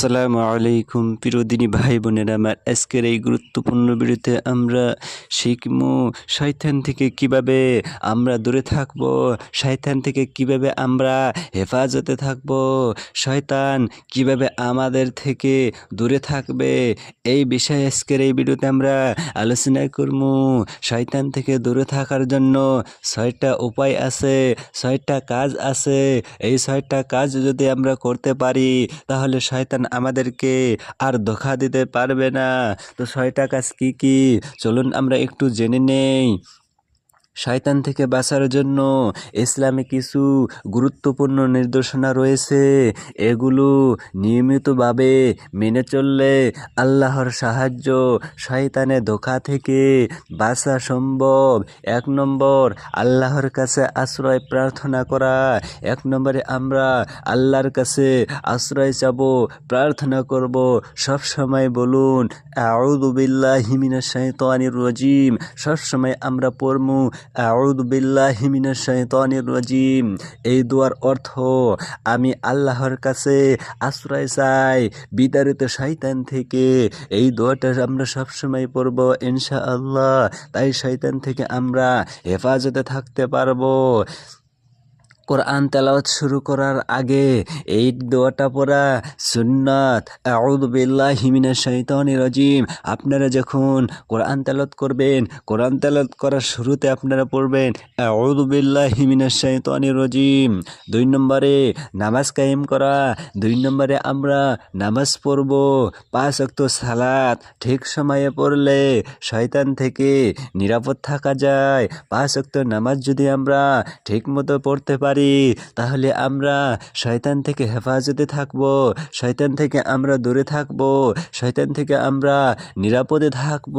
আসসালামু আলাইকুম প্রিয়দিনী ভাই বোনেরা। আমার আজকের এই গুরুত্বপূর্ণ ভিডিওতে আমরা শিখব শয়তান থেকে কীভাবে আমরা দূরে থাকব, শয়তান থেকে কীভাবে আমরা হেফাজতে থাকব, শয়তান কীভাবে আমাদের থেকে দূরে থাকবে। এই বিষয়ে আজকের এই ভিডিওতে আমরা আলোচনা করব শয়তান থেকে দূরে থাকার জন্য ছয়টা উপায় আছে, ছয়টা কাজ আছে। এই ছয়টা কাজ যদি আমরা করতে পারি, তাহলে শয়তান আমাদেরকে আর ধোকা দিতে পারবে না। তো ছয়টা কাজ কি কি? চলুন আমরা একটু জেনে নেই। শয়তান থেকে বাঁচার জন্য ইসলামে কিছু গুরুত্বপূর্ণ নির্দেশনা রয়েছে। এগুলো নিয়মিতভাবে মেনে চললে আল্লাহর সাহায্য শয়তানে ধোকা থেকে বাঁচা সম্ভব। এক নম্বর, আল্লাহর কাছে আশ্রয় প্রার্থনা করা। এক নম্বরে আমরা আল্লাহর কাছে আশ্রয় চাব, প্রার্থনা করব। সব সময় বলুন, আউযু হিমিনা মিনাশ রজিম। সবসময় আমরা পড়মু আউযু বিল্লাহি মিনাশ শাইতানির রাজিম। এই দোয়ার অর্থ, আমি আল্লাহর কাছে আশ্রয় চাই, বিতাড়িত শয়তান থেকে। এই দোয়াটা আমরা সবসময় পড়ব ইনশা আল্লাহ তাই শয়তান থেকে আমরা হেফাজতে থাকতে পারব। কোরআন তেলাওয়াত শুরু করার আগে এই দোয়াটা পড়া সুন্নাত। আউযু বিল্লাহি মিনাশ শাইতানির রাজিম। আপনারা যখন কোরআন তেলাওয়াত করবেন, কোরআন তেলাওয়াত করার শুরুতে আপনারা পড়বেন, আউযু বিল্লাহি মিনাশ শাইতানির রাজিম। দুই নম্বরে নামাজ কায়েম করা, দুই নম্বরে আমরা নামাজ পড়ব। পাঁচ ওয়াক্ত সালাত ঠিক সময়ে পড়লে শয়তান থেকে নিরাপদ থাকা যায়। পাঁচ ওয়াক্ত নামাজ যদি আমরা ঠিক মতো পড়তে পারি তাহলে আমরা শয়তান থেকে হেফাজতে থাকব, শয়তান থেকে আমরা দূরে থাকব, শয়তান থেকে আমরা নিরাপদে থাকব।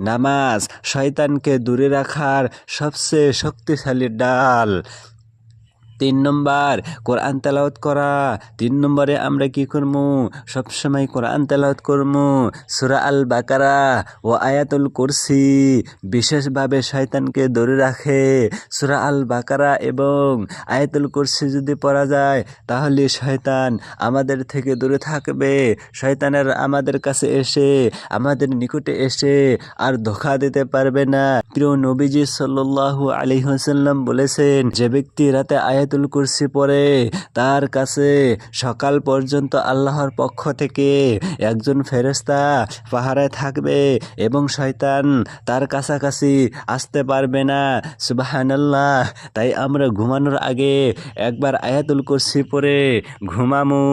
নামাজ শয়তানকে দূরে রাখার সবচেয়ে শক্তিশালী ডাল। তিন নম্বর, কোরআন তেলাওয়াত করা। তিন নম্বরে আমরা কি করব সবসময় কোরআন তেলাওয়াত করব সুরা আল বাকারা ও আয়াতুল কুরসি বিশেষভাবে শয়তানকে ধরে রাখে। সুরা আল বাকারা এবং আয়াতুল কুরসি যদি পড়া যায়, তাহলে শয়তান আমাদের থেকে দূরে থাকবে। শয়তানের আমাদের কাছে এসে, আমাদের নিকটে এসে আর ধোকা দিতে পারবে না। প্রিয় নবীজি সাল্লাল্লাহু আলাইহি ওয়াসাল্লাম বলেছেন, যে ব্যক্তি রাতে আয়াতুল কুরসি পড়ে, তার কাছে সকাল পর্যন্ত আল্লাহর পক্ষ থেকে একজন ফেরেশতা পাহারায় থাকবে এবং শয়তান তার কাছাকাছি আসতে পারবে না। সুবহানাল্লাহ, তাই আমরা ঘুমানোর আগে একবার আয়াতুল কুরসি পরে ঘুমামু।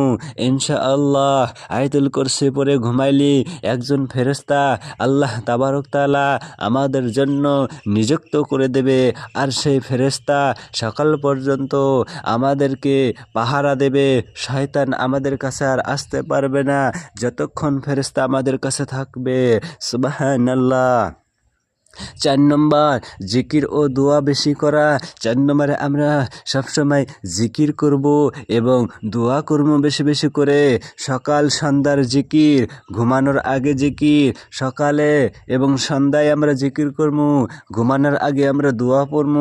ইনশাআল্লাহ, আয়াতুল কুরসি পরে ঘুমাইলি একজন ফেরেশতা আল্লাহ তাবারক তাআলা আমাদের জন্য নিযুক্ত করে দেবে। আর সেই ফেরেশতা সকাল পর্যন্ত আমাদেরকে পাহারা দেবে। শয়তান আমাদের কাছে আর আসতে পারবে না। যতক্ষণ ফেরেশতা আমাদের কাছে থাকবে। সুবহানাল্লাহ। চার নম্বর, জিকির ও দোয়া বেশি করা। চার নম্বরে আমরা সবসময় জিকির করব এবং দোয়া করব বেশি বেশি করে। সকাল সন্ধ্যার জিকির, ঘুমানোর আগে জিকির, সকালে এবং সন্ধ্যায় আমরা জিকির করব, ঘুমানোর আগে আমরা দোয়া পড়ব।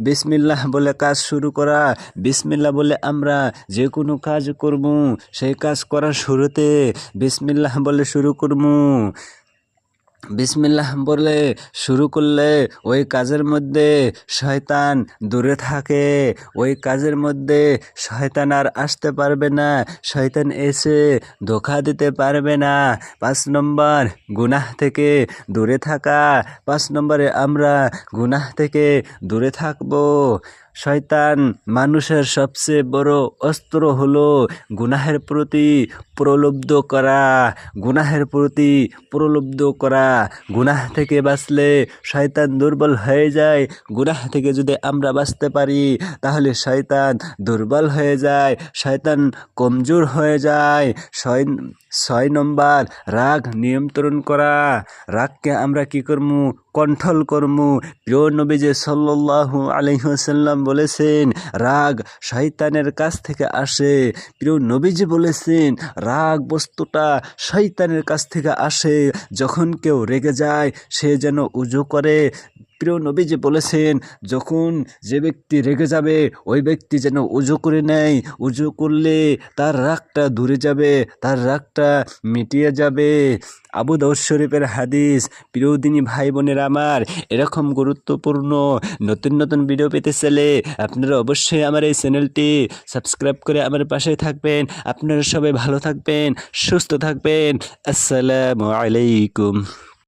বিসমিল্লাহ বলে কাজ শুরু করা। বিসমিল্লাহ বলে আমরা যে কোনো কাজ করব, সেই কাজ করার শুরুতে বিসমিল্লাহ বলে শুরু করব। বিসমিল্লাহ বলে শুরু করলে ওই কাজের মধ্যে শয়তান দূরে থাকে। ওই কাজের মধ্যে শয়তান আর আসতে পারবে না। শয়তান এসে ধোকা দিতে পারবে না। পাঁচ নম্বর, গুনাহ থেকে দূরে থাকা। পাঁচ নম্বরে আমরা গুনাহ থেকে দূরে থাকব। শয়তান মানুষের সবচেয়ে বড় অস্ত্র হলো গুনাহের প্রতি প্রলুব্ধ করা, গুনাহের প্রতি প্রলুব্ধ করা। গুনাহ থেকে বাঁচলে শয়তান দুর্বল হয়ে যায়। গুনাহ থেকে যদি আমরা বাঁচতে পারি, তাহলে শয়তান দুর্বল হয়ে যায়, শয়তান কমজোর হয়ে যায়। ছয় ছয় নম্বর, রাগ নিয়ন্ত্রণ করা। রাগকে আমরা কি করব কন্ট্রোল কর্ম। প্রিয় নবীজে আলাইহি আলহ্লাম বলেছেন, রাগ শয়তানের কাছ থেকে আসে। প্রিয় নবীজি বলেছেন, রাগ বস্তুটা শয়তানের কাছ থেকে আসে। যখন কেউ রেগে যায়, সে যেন উজু করে। প্রিয় নবীজি বলেছেন, যখন যে ব্যক্তি রেগে যাবে, ওই ব্যক্তি যেন উজু করে নেয়। উজু করলে তার রাগটা দূরে যাবে, তার রাগটা মিটিয়ে যাবে। আবু দাউদ শরীফের হাদিস প্রিয়দিনী ভাই বোনের আমার, এরকম গুরুত্বপূর্ণ নতুন নতুন ভিডিও পেতে চাইলে আপনারা অবশ্যই আমার এই চ্যানেলটি সাবস্ক্রাইব করে আমার পাশে থাকবেন। আপনারা সবাই ভালো থাকবেন, সুস্থ থাকবেন। আসসালামু আলাইকুম।